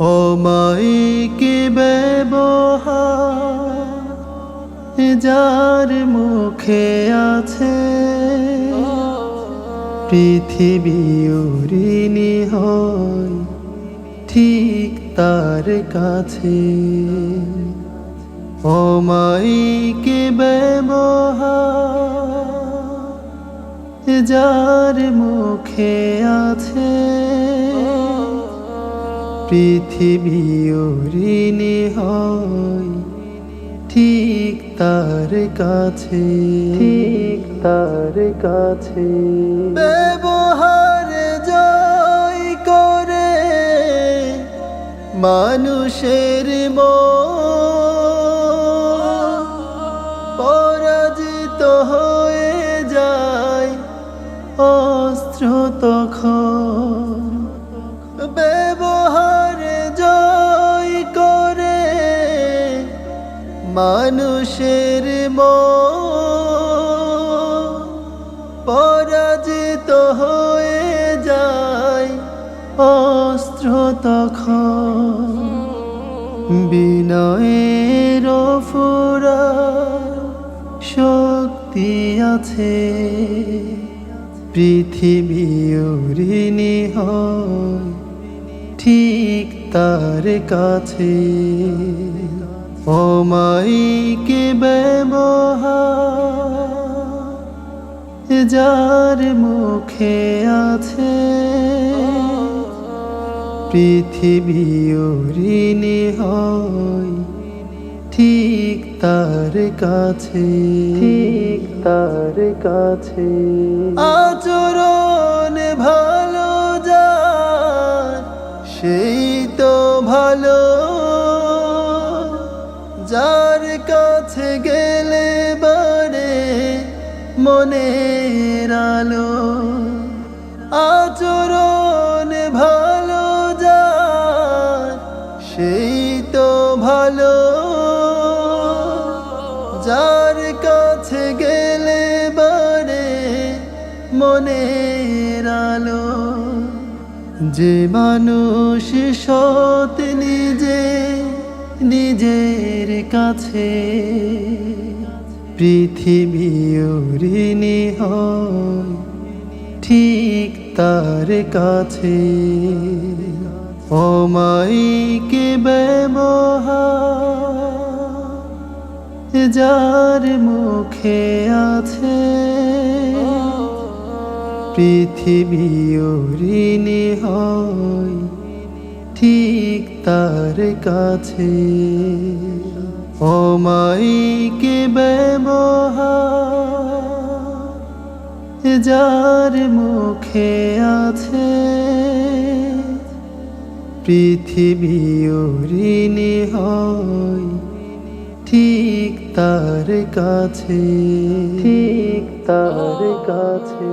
অমাইকে ব্যবহার, যার মুখে আছে পৃথিবী উরিনি হয়, ঠিক তার কাছে। অমাইকে ব্যবহার, যার মুখে আছে পৃথিবী ঋণী হয় ঠিক তার কাছে। ঠিক তার কাছে। ব্যবহার জয় করে মানুষের মন। মানুষের মন পরাজিত হয়ে যায় অস্ত্র তখন। বিনয়ের ফুরা শক্তি আছে, পৃথিবী হয় ঠিক তার কাছে। অমাইকে ব্যবহার, যার মুখে আছে পৃথিবী ঋণী হয়, ঠিক তার কাছে, ঠিক তার কাছে। আচরণ ভালো যার কাছে গেলে বারে মনের আলো। আচরণ ভালো যার, সেই তো ভালো। যার কাছে গেলে বারে মনের আলো। যে মানুষ সৎ নিজে নিজের কাছে পৃথিবী ঋণী হয় ঠিক তার কাছে। অমাইকে ব্যবহার, যার মুখে আছে পৃথিবী ঋণী হয় ঠিক তার কাছে। অমাইকে ব্যবহার, যার মুখে আছে পৃথিবী ঋণী হয়, ঠিক তার কাছে। ঠিক তার কাছে।